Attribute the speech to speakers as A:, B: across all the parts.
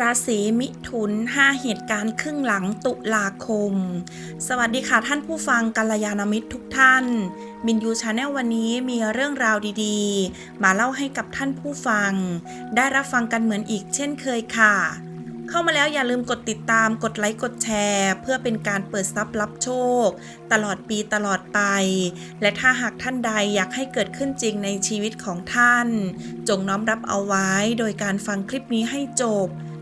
A: ราศีมิถุน 5 เหตุการณ์ครึ่งหลังตุลาคม สวัสดีค่ะท่านผู้ฟังกัลยาณมิตรทุกท่านมินยูชาแนลวันนี้มีเรื่องราวดีๆ มาเล่าให้กับท่านผู้ฟัง ได้รับฟังกันเหมือนอีกเช่นเคยค่ะ เข้ามาแล้วอย่าลืมกดติดตามกดไลค์กดแชร์ เพื่อเป็นการเปิดทรัพย์รับโชค ตลอดปีตลอดไป และถ้าหากท่านใดอยากให้เกิดขึ้นจริงในชีวิตของท่าน จงน้อมรับเอาไว้โดยการฟังคลิปนี้ให้จบ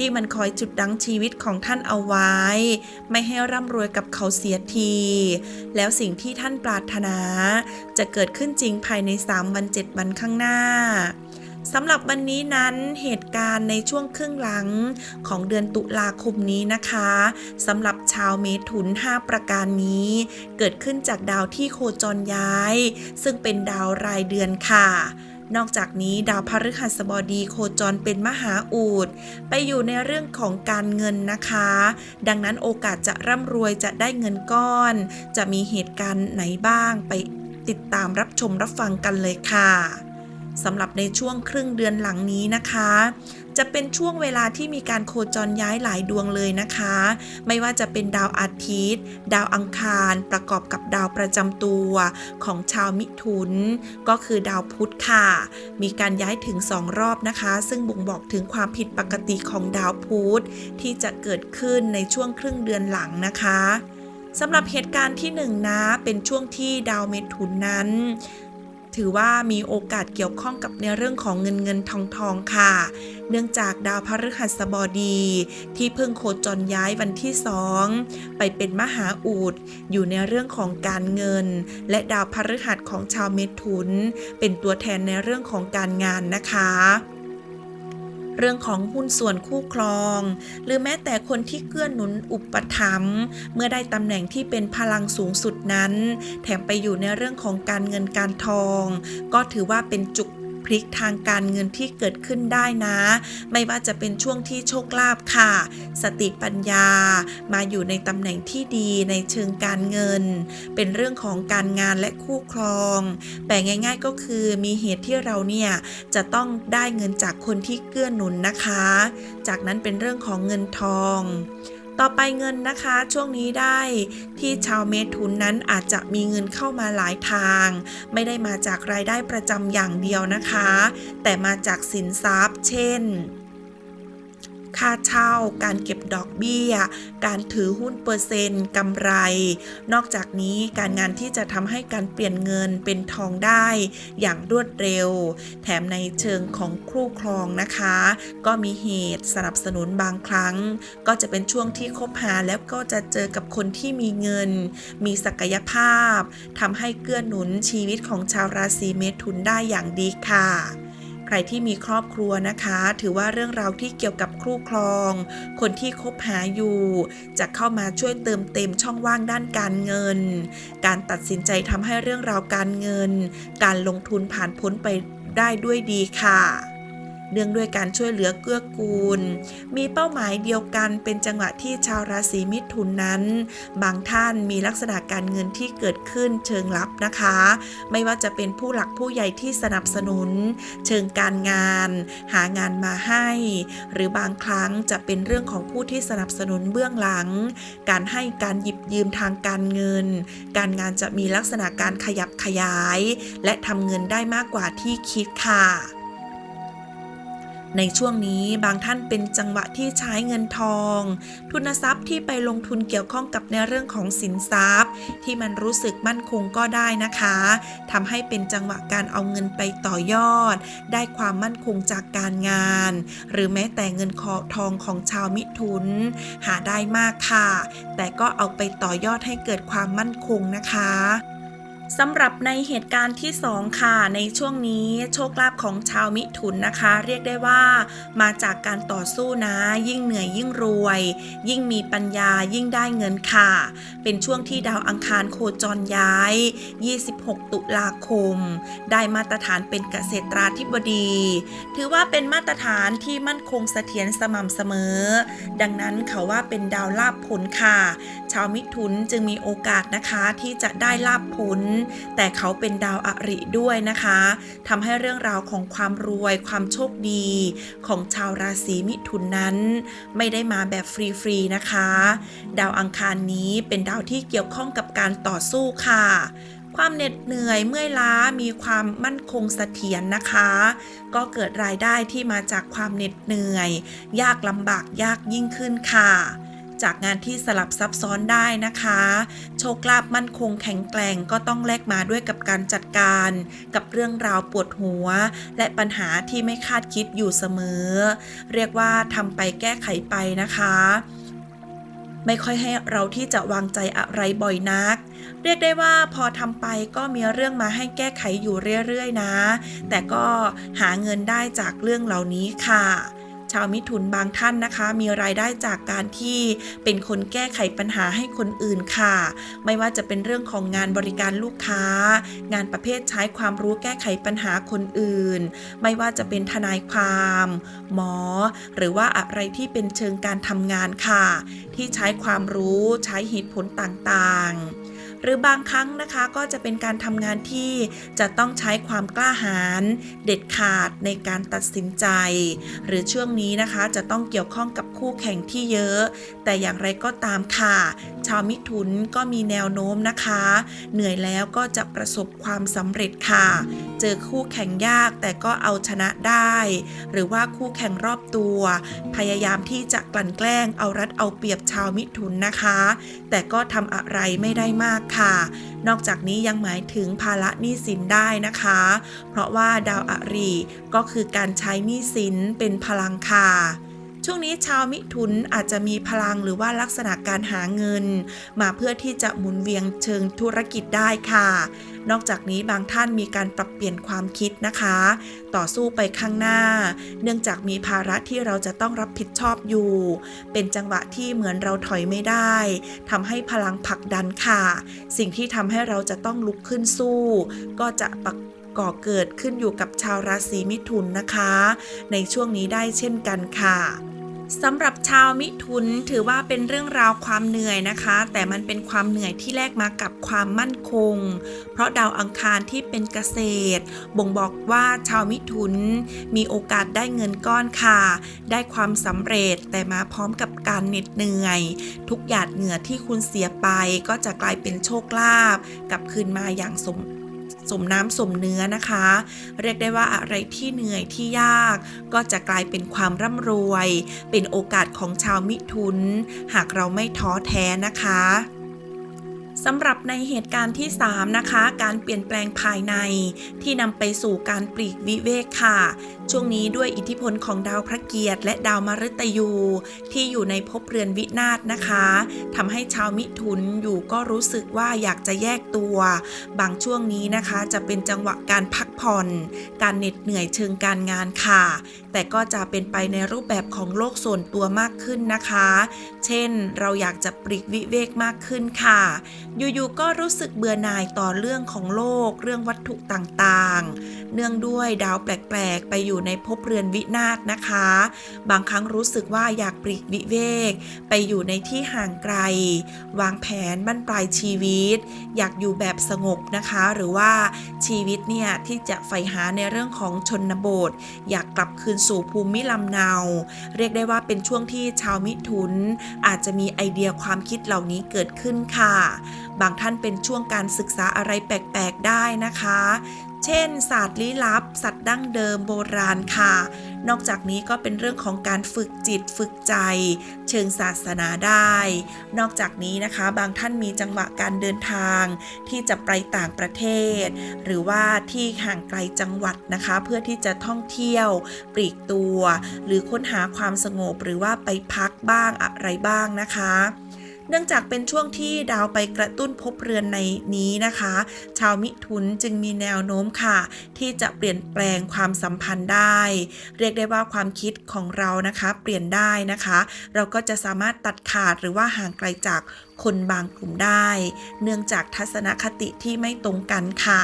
A: ที่มันคอยจุดดังชีวิตของท่านเอาไว้ ไม่ให้ร่ำรวยกับเขาเสียที แล้วสิ่งที่ท่านปรารถนา จะเกิดขึ้นจริงภายใน 3 วัน 7 วันข้างหน้าสำหรับวันนี้นั้นเหตุการณ์ในช่วงครึ่งหลังของเดือนตุลาคมนี้นะคะสำหรับชาวเมถุน 5 ประการนี้ เกิดขึ้นจากดาวที่โคจรย้าย ซึ่งเป็นดาวรายเดือนค่ะ นอกจากนี้ดาวพฤหัสบดีโคจรเป็นมหาอูดไปอยู่ในเรื่องของการเงินนะคะ ดังนั้นโอกาสจะร่ำรวยจะได้เงินก้อน จะมีเหตุการณ์ไหนบ้างไปติดตามรับชมรับฟังกันเลยค่ะสำหรับในช่วงครึ่งเดือนหลังนี้นะคะ จะเป็นช่วงเวลาที่มีการโคจรย้ายหลายดวงเลยนะคะ ไม่ว่าจะเป็นดาวอาทิตย์ ดาวอังคาร ประกอบกับดาวประจำตัวของชาวมิถุน ก็คือดาวพุธค่ะ มีการย้ายถึง 2 รอบนะคะ ซึ่งบ่งบอกถึงความผิดปกติของดาวพุธที่จะเกิดขึ้นในช่วงครึ่งเดือนหลังนะคะสำหรับเหตุการณ์ที่1นงนะเป็นช่วงที่ดาวเมถุนนั้น ถือว่ามีโอกาสเกี่ยวข้องกับในเรื่องของเงินเงินทองทองค่ะ เนื่องจากดาวพฤหัสบดี ที่เพิ่งโคจรย้ายวันที่สองไปเป็นมหาอูดอยู่ในเรื่องของการเงิน และดาวพฤหัสของชาวเมถุน เป็นตัวแทนในเรื่องของการงานนะคะ เรื่องของหุ้นส่วนคู่ครอง หรือแม้แต่คนที่เกื้อหนุนอุปถัมภ์เมื่อได้ตำแหน่งที่เป็นพลังสูงสุดนั้น แถมไปอยู่ในเรื่องของการเงินการทอง ก็ถือว่าเป็นจุก พลิกทางการเงินที่เกิดขึ้นได้นะ ไม่ว่าจะเป็นช่วงที่โชคลาภค่ะ สติปัญญา มาอยู่ในตำแหน่งที่ดีในเชิงการเงิน เป็นเรื่องของการงานและคู่ครองแปลง่าย ๆก็คือมีเหตุที่เราเนี่ยจะต้องได้เงินจากคนที่เกื้อหนุนนะคะ จากนั้นเป็นเรื่องของเงินทอง ต่อไปเงินนะคะ ช่วงนี้ได้ที่ชาวเมถุนนั้นอาจจะมีเงินเข้ามาหลายทาง ไม่ได้มาจากรายได้ประจำอย่างเดียวนะคะ แต่มาจากสินทรัพย์ เช่น ค่าเช่า การเก็บดอกเบี้ย การถือหุ้นเปอร์เซ็นต์กำไร นอกจากนี้การงานที่จะทำให้การเปลี่ยนเงินเป็นทองได้อย่างรวดเร็ว แถมในเชิงของคู่ครองนะคะ ก็มีเหตุสนับสนุนบางครั้ง ก็จะเป็นช่วงที่คบหาแล้วก็จะเจอกับคนที่มีเงิน มีศักยภาพทำให้เกื้อหนุนชีวิตของชาวราศีเมถุนได้อย่างดีค่ะ รที่มีครอบครัวนะคะ ถือว่าเรื่องราวที่เกี่ยวกับคู่ครอง คนที่คบหาอยู่ จะเข้ามาช่วยเติมเต็มช่องว่างด้านการเงิน การตัดสินใจทำให้เรื่องราวการเงิน การลงทุนผ่านพ้นไปได้ด้วยดีค่ะ เนื่องด้วยการช่วยเหลือเกื้อกูล มีเป้าหมายเดียวกันเป็นจังหวะที่ชาวราศีมิถุนนั้น บางท่านมีลักษณะการเงินที่เกิดขึ้นเชิงลับนะคะ ไม่ว่าจะเป็นผู้หลักผู้ใหญ่ที่สนับสนุน เชิงการงาน หางานมาให้ หรือบางครั้งจะเป็นเรื่องของผู้ที่สนับสนุนเบื้องหลัง การให้การหยิบยืมทางการเงิน การงานจะมีลักษณะการขยับขยาย และทำเงินได้มากกว่าที่คิดค่ะ ในช่วงนี้บางท่านเป็นจังหวะที่ใช้เงินทอง ทุนทรัพย์ที่ไปลงทุนเกี่ยวข้องกับในเรื่องของสินทรัพย์ ที่มันรู้สึกมั่นคงก็ได้นะคะทำให้เป็นจังหวะการเอาเงินไปต่อยอด ได้ความมั่นคงจากการงาน หรือแม้แต่เงินคอทองของชาวมิถุน หาได้มากค่ะ แต่ก็เอาไปต่อยอดให้เกิดความมั่นคงนะคะ สำหรับในเหตุการณ์ที่ 2 ค่ะ ในช่วงนี้โชคลาภของชาวมิถุนนะคะ เรียกได้ว่า มาจากการต่อสู้นะ ยิ่งเหนื่อยยิ่งรวย ยิ่งมีปัญญายิ่งได้เงินค่ะ เป็นช่วงที่ดาวอังคารโคจรย้าย 26 ตุลาคม ได้มาตรฐานเป็นเกษตราธิบดี ถือว่าเป็นมาตรฐานที่มั่นคงเสถียรสม่ำเสมอ ดังนั้นเขาว่าเป็นดาวลาภผลค่ะ ชาวมิถุนจึงมีโอกาสนะคะที่จะได้ลาภผลแต่เขาเป็นดาวอริด้วยนะคะทำให้เรื่องราวของความรวย ความโชคดี ของชาวราศีมิถุนนั้น ไม่ได้มาแบบฟรีๆนะคะ ดาวอังคารนี้เป็นดาวที่เกี่ยวข้องกับการต่อสู้ค่ะความเหน็ดเหนื่อยเมื่อยล้ามีความมั่นคงเสถียรนะคะ ก็เกิดรายได้ที่มาจากความเหน็ดเหนื่อย ยากลำบากยากยิ่งขึ้นค่ะ จากงานที่สลับซับซ้อนได้นะคะ โชคลาภมั่นคงแข็งแกร่งก็ต้องแลกมาด้วยกับการจัดการ กับเรื่องราวปวดหัว และปัญหาที่ไม่คาดคิดอยู่เสมอ เรียกว่าทำไปแก้ไขไปนะคะไม่ค่อยให้เราที่จะวางใจอะไรบ่อยนัก เรียกได้ว่าพอทำไปก็มีเรื่องมาให้แก้ไขอยู่เรื่อยๆนะ แต่ก็หาเงินได้จากเรื่องเหล่านี้ค่ะ ชาวมิถุนบางท่านนะคะ มีรายได้จากการที่เป็นคนแก้ไขปัญหาให้คนอื่นค่ะ ไม่ว่าจะเป็นเรื่องของงานบริการลูกค้า งานประเภทใช้ความรู้แก้ไขปัญหาคนอื่น ไม่ว่าจะเป็นทนายความ หมอ หรือว่าอะไรที่เป็นเชิงการทำงานค่ะ ที่ใช้ความรู้ใช้เหตุผลต่างๆ หรือบางครั้งนะคะก็จะเป็นการทำงานที่จะต้องใช้ความกล้าหาญเด็ดขาดในการตัดสินใจ หรือช่วงนี้นะคะจะต้องเกี่ยวข้องกับคู่แข่งที่เยอะ แต่อย่างไรก็ตามค่ะชาวมิถุนก็มีแนวโน้มนะคะ เหนื่อยแล้วก็จะประสบความสำเร็จค่ะ เจอคู่แข่งยากแต่ก็เอาชนะได้ หรือว่าคู่แข่งรอบตัว พยายามที่จะกลั่นแกล้งเอารัดเอาเปรียบชาวมิถุนนะคะ แต่ก็ทำอะไรไม่ได้มากค่ะ นอกจากนี้ยังหมายถึงภาระหนี้สินได้นะคะ เพราะว่าดาวอริก็คือการใช้หนี้สินเป็นพลังค่ะ ช่วงนี้ชาวมิถุนอาจจะมีพลังหรือว่าลักษณะการหาเงิน มาเพื่อที่จะหมุนเวียงเชิงธุรกิจได้ค่ะ นอกจากนี้บางท่านมีการปรับเปลี่ยนความคิดนะคะ ต่อสู้ไปข้างหน้า เนื่องจากมีภาระที่เราจะต้องรับผิดชอบอยู่ เป็นจังหวะที่เหมือนเราถอยไม่ได้ทำให้พลังผลักดันค่ะ สิ่งที่ทำให้เราจะต้องลุกขึ้นสู้ ก็จะประก่อเกิดขึ้นอยู่กับชาวราศีมิถุนนะคะ ในช่วงนี้ได้เช่นกันค่ะ สำหรับชาวมิถุนถือว่าเป็นเรื่องราวความเหนื่อยนะคะ แต่มันเป็นความเหนื่อยที่แลกมากับความมั่นคง เพราะดาวอังคารที่เป็นเกษตร บ่งบอกว่าชาวมิถุน มีโอกาสได้เงินก้อนค่ะ ได้ความสำเร็จแต่มาพร้อมกับการเหน็ดเหนื่อย ทุกหยาดเหงื่อที่คุณเสียไปก็จะกลายเป็นโชคลาภกลับคืนมาอย่างสม สมน้ำสมเนื้อนะคะ เรียกได้ว่าอะไรที่เหนื่อยที่ยาก ก็จะกลายเป็นความร่ำรวย เป็นโอกาสของชาวมิถุน หากเราไม่ท้อแท้นะคะ สำหรับในเหตุการณ์ที่ 3 นะคะ การเปลี่ยนแปลงภายใน ที่นำไปสู่การปลีกวิเวกค่ะ ช่วงนี้ด้วยอิทธิพลของดาวพระเกียรติและดาวมฤตยู ที่อยู่ในภพเรือนวินาศนะคะทำให้ชาวมิถุนอยู่ก็รู้สึกว่าอยากจะแยกตัว บางช่วงนี้นะคะจะเป็นจังหวะการพักผ่อน การเหน็ดเหนื่อยเชิงการงานค่ะแต่ก็จะเป็นไปในรูปแบบของโลกส่วนตัวมากขึ้นนะคะ เช่น เราอยากจะปลีกวิเวกมากขึ้นค่ะ อยู่ๆก็รู้สึกเบื่อหน่ายต่อเรื่องของโลก เรื่องวัตถุต่างๆ เนื่องด้วยดาวแปลกๆ ไปอยู่ในภพเรือนวินาศนะคะ บางครั้งรู้สึกว่าอยากปลีกวิเวก ไปอยู่ในที่ห่างไกล วางแผนบั้นปลายชีวิต อยากอยู่แบบสงบนะคะ หรือว่าชีวิตเนี่ยที่จะใฝ่หาในเรื่องของชนบท อยากกลับคืนสู่ภูมิลำเนา เรียกได้ว่าเป็นช่วงที่ชาวมิถุน อาจจะมีไอเดียความคิดเหล่านี้เกิดขึ้นค่ะ บางท่านเป็นช่วงการศึกษาอะไรแปลกๆได้นะคะ เช่น ศาสตร์ลี้ลับ สัตว์ดั้งเดิมโบราณค่ะ นอกจากนี้ก็เป็นเรื่องของการฝึกจิตฝึกใจ เชิงศาสนาได้ นอกจากนี้นะคะ บางท่านมีจังหวะการเดินทาง ที่จะไปต่างประเทศ หรือว่าที่ห่างไกลจังหวัดนะคะ เพื่อที่จะท่องเที่ยว ปลีกตัว หรือค้นหาความสงบหรือว่าไปพักบ้างอะไรบ้างนะคะ เนื่องจากเป็นช่วงที่ดาวไปกระตุ้นภพเรือนในนี้นะคะ ชาวมิถุนจึงมีแนวโน้มค่ะ ที่จะเปลี่ยนแปลงความสัมพันธ์ได้ เรียกได้ว่าความคิดของเรานะคะ เปลี่ยนได้นะคะ เราก็จะสามารถตัดขาดหรือว่าห่างไกลจาก คนบางกลุ่มได้ เนื่องจากทัศนคติที่ไม่ตรงกันค่ะ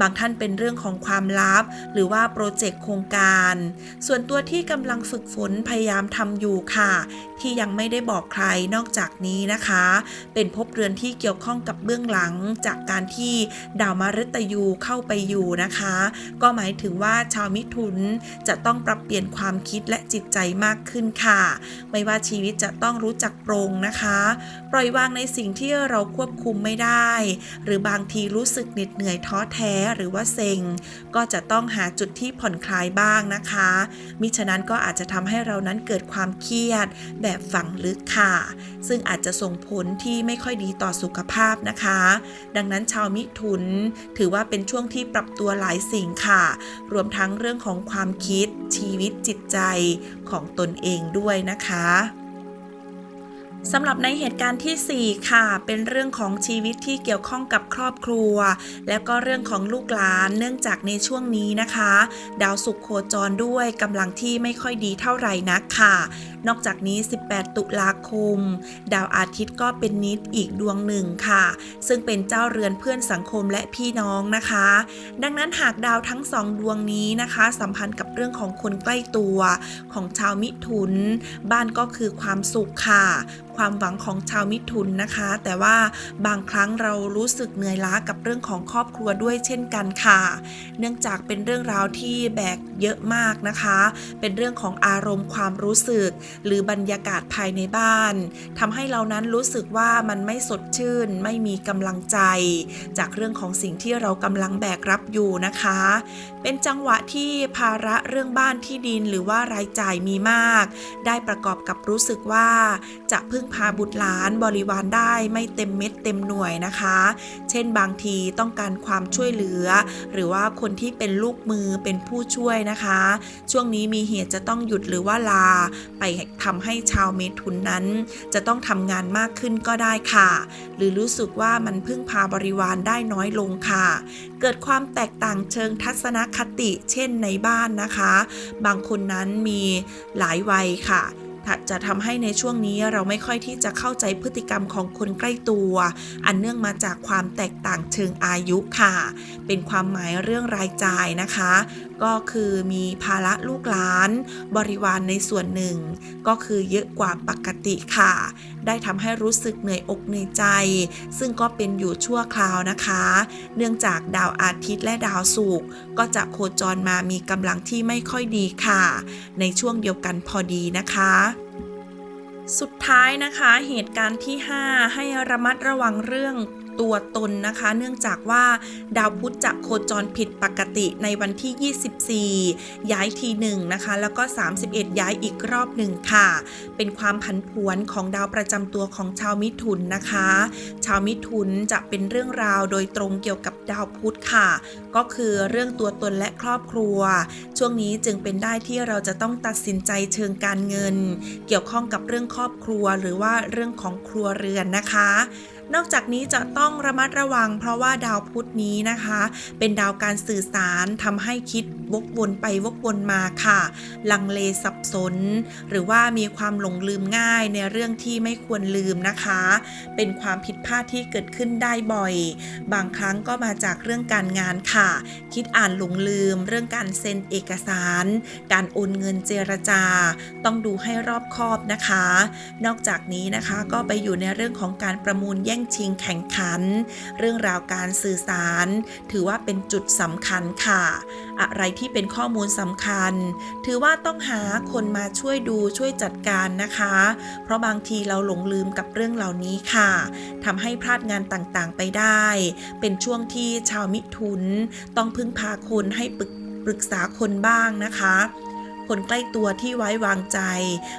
A: บางท่านเป็นเรื่องของความลับ หรือว่าโปรเจกต์โครงการ ส่วนตัวที่กำลังฝึกฝนพยายามทำอยู่ค่ะ ที่ยังไม่ได้บอกใครนอกจากนี้นะคะ เป็นภพเรือนที่เกี่ยวข้องกับเบื้องหลังจากการที่ดาวมฤตยูเข้าไปอยู่นะคะ ก็หมายถึงว่าชาวมิถุนจะต้องปรับเปลี่ยนความคิดและจิตใจมากขึ้นค่ะ ไม่ว่าชีวิตจะต้องรู้จักโปรงนะคะ ปล่อยวางในสิ่งที่เราควบคุมไม่ได้ หรือบางทีรู้สึกเหน็ดเหนื่อยท้อแท้หรือว่าเซ็ง ก็จะต้องหาจุดที่ผ่อนคลายบ้างนะคะ มิฉะนั้นก็อาจจะทำให้เรานั้นเกิดความเครียดแบบฝังลึกค่ะ ซึ่งอาจจะส่งผลที่ไม่ค่อยดีต่อสุขภาพนะคะ ดังนั้นชาวมิถุน ถือว่าเป็นช่วงที่ปรับตัวหลายสิ่งค่ะ รวมทั้งเรื่องของความคิดชีวิตจิตใจของตนเองด้วยนะคะ สำหรับในเหตุการณ์ที่ 4 ค่ะ เป็นเรื่องของชีวิตที่เกี่ยวข้องกับครอบครัว แล้วก็เรื่องของลูกหลานเนื่องจากในช่วงนี้นะคะ ดาวศุกร์โคจรด้วยกำลังที่ไม่ค่อยดีเท่าไหร่นักค่ะนอกจากนี้ 18 ตุลาคม ดาวอาทิตย์ก็เป็นนิดอีกดวงหนึ่งค่ะ ซึ่งเป็นเจ้าเรือนเพื่อนสังคมและพี่น้องนะคะ ดังนั้นหากดาวทั้งสองดวงนี้นะคะ สัมพันธ์กับเรื่องของคนใกล้ตัวของชาวมิถุน บ้านก็คือความสุขค่ะ ความหวังของชาวมิถุนนะคะ แต่ว่าบางครั้งเรารู้สึกเหนื่อยล้ากับเรื่องของครอบครัวด้วยเช่นกันค่ะ เนื่องจากเป็นเรื่องราวที่แบกเยอะมากนะคะ เป็นเรื่องของอารมณ์ความรู้สึกหรือบรรยากาศภายในบ้านทำให้เรานั้นรู้สึกว่ามันไม่สดชื่น ไม่มีกำลังใจ จากเรื่องของสิ่งที่เรากำลังแบกรับอยู่นะคะ เป็นจังหวะที่ภาระเรื่องบ้านที่ดินหรือว่ารายจ่ายมีมาก ได้ประกอบกับรู้สึกว่า จะพึ่งพาบุตรหลานบริวารได้ไม่เต็มเม็ดเต็มหน่วยนะคะ เช่นบางทีต้องการความช่วยเหลือ หรือว่าคนที่เป็นลูกมือเป็นผู้ช่วยนะคะ ช่วงนี้มีเหตุจะต้องหยุดหรือว่าลาไปทำให้ชาวเมถุนนั้น จะต้องทำงานมากขึ้นก็ได้ค่ะ หรือรู้สึกว่ามันพึ่งพาบริวารได้น้อยลงค่ะ เกิดความแตกต่างเชิงทัศนคติเช่นในบ้านนะคะ บางคนนั้นมีหลายวัยค่ะ จะทำให้ในช่วงนี้เราไม่ค่อยที่จะเข้าใจพฤติกรรมของคนใกล้ตัว อันเนื่องมาจากความแตกต่างเชิงอายุค่ะ เป็นความหมายเรื่องรายจ่ายนะคะ ก็คือมีภาระลูกหลาน บริวารในส่วนหนึ่ง ก็คือเยอะกว่าปกติค่ะ ได้ทำให้รู้สึกเหนื่อยอกเหนื่อยใจ ซึ่งก็เป็นอยู่ชั่วคราวนะคะ เนื่องจากดาวอาทิตย์และดาวศุกร์ก็จะโคจรมามีกำลังที่ไม่ค่อยดีค่ะ ในช่วงเดียวกันพอดีนะคะ สุดท้ายนะคะ เหตุการณ์ที่ 5 ให้ระมัดระวังเรื่อง ตัวตนนะคะ เนื่องจากว่าดาวพุธจะโคจรผิดปกติในวันที่ 24 ย้ายทีหนึ่งนะคะ แล้วก็ 31 ย้ายอีกรอบหนึ่งค่ะ เป็นความผันผวนของดาวประจำตัวของชาวมิถุนนะคะ ชาวมิถุนจะเป็นเรื่องราวโดยตรงเกี่ยวกับดาวพุธค่ะ ก็คือเรื่องตัวตนและครอบครัว ช่วงนี้จึงเป็นได้ที่เราจะต้องตัดสินใจเชิงการเงิน เกี่ยวข้องกับเรื่องครอบครัวหรือว่าเรื่องของครัวเรือนนะคะ นอกจากนี้จะต้องระมัดระวัง เพราะว่าดาวพุธนี้นะคะ เป็นดาวการสื่อสารทำให้คิดวกวนไปวกวนมาค่ะ ลังเลสับสน หรือว่ามีความหลงลืมง่ายในเรื่องที่ไม่ควรลืมนะคะ เป็นความผิดพลาดที่เกิดขึ้นได้บ่อย บางครั้งก็มาจากเรื่องการงานค่ะ คิดอ่านหลงลืม เรื่องการเซ็นเอกสาร การโอนเงินเจรจา ต้องดูให้รอบคอบนะคะ นอกจากนี้นะคะก็ไปอยู่ในเรื่องของการประมูลแย่งงชิงแข่งขัน เรื่องราวการสื่อสาร ถือว่าเป็นจุดสำคัญค่ะ อะไรที่เป็นข้อมูลสำคัญ ถือว่าต้องหาคนมาช่วยดูช่วยจัดการนะคะ เพราะบางทีเราหลงลืมกับเรื่องเหล่านี้ค่ะทำให้พลาดงานต่างๆไปได้ เป็นช่วงที่ชาวมิถุน ต้องพึ่งพาคนให้ปรึกปรึกษาคนบ้างนะคะ คนใกล้ตัวที่ไว้วางใจ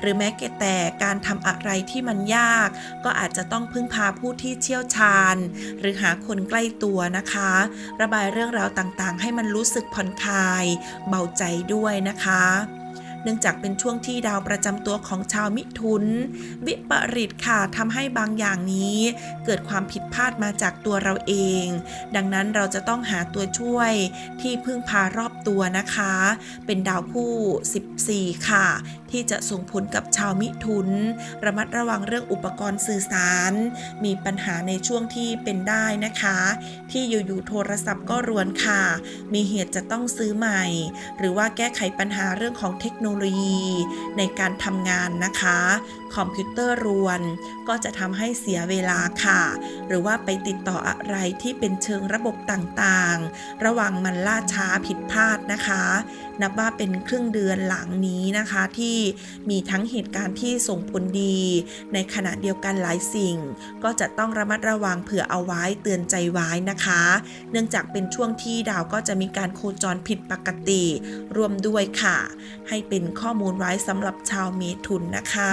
A: หรือแม้แต่การทำอะไรที่มันยาก ก็อาจจะต้องพึ่งพาผู้ที่เชี่ยวชาญ หรือหาคนใกล้ตัวนะคะ ระบายเรื่องราวต่างๆ ให้มันรู้สึกผ่อนคลาย เบาใจด้วยนะคะ เนื่องจากเป็นช่วงที่ดาวประจำตัวของชาวมิถุน วิปริตค่ะทำให้บางอย่างนี้ เกิดความผิดพลาดมาจากตัวเราเอง ดังนั้นเราจะต้องหาตัวช่วยที่พึ่งพารอบตัวนะคะ เป็นดาวคู่ 14 ค่ะ ที่จะส่งผลกับชาวมิถุน ระมัดระวังเรื่องอุปกรณ์สื่อสาร มีปัญหาในช่วงที่เป็นได้นะคะ ที่อยู่ๆโทรศัพท์ก็รวนค่ะ มีเหตุจะต้องซื้อใหม่ หรือว่าแก้ไขปัญหาเรื่องของเทคโนโลยีในการทำงานนะคะ คอมพิวเตอร์รวน ก็จะทำให้เสียเวลาค่ะ หรือว่าไปติดต่ออะไรที่เป็นเชิงระบบต่างๆ ระวังมันล่าช้าผิดพลาดนะคะ นับว่าเป็นครึ่งเดือนหลังนี้นะคะที่มีทั้งเหตุการณ์ที่ส่งผลดี ในขณะเดียวกันหลายสิ่ง ก็จะต้องระมัดระวังเผื่อเอาไว้เตือนใจไว้นะคะ เนื่องจากเป็นช่วงที่ดาวก็จะมีการโคจรผิดปกติรวมด้วยค่ะ ให้เป็นข้อมูลไว้สำหรับชาวเมถุนนะคะ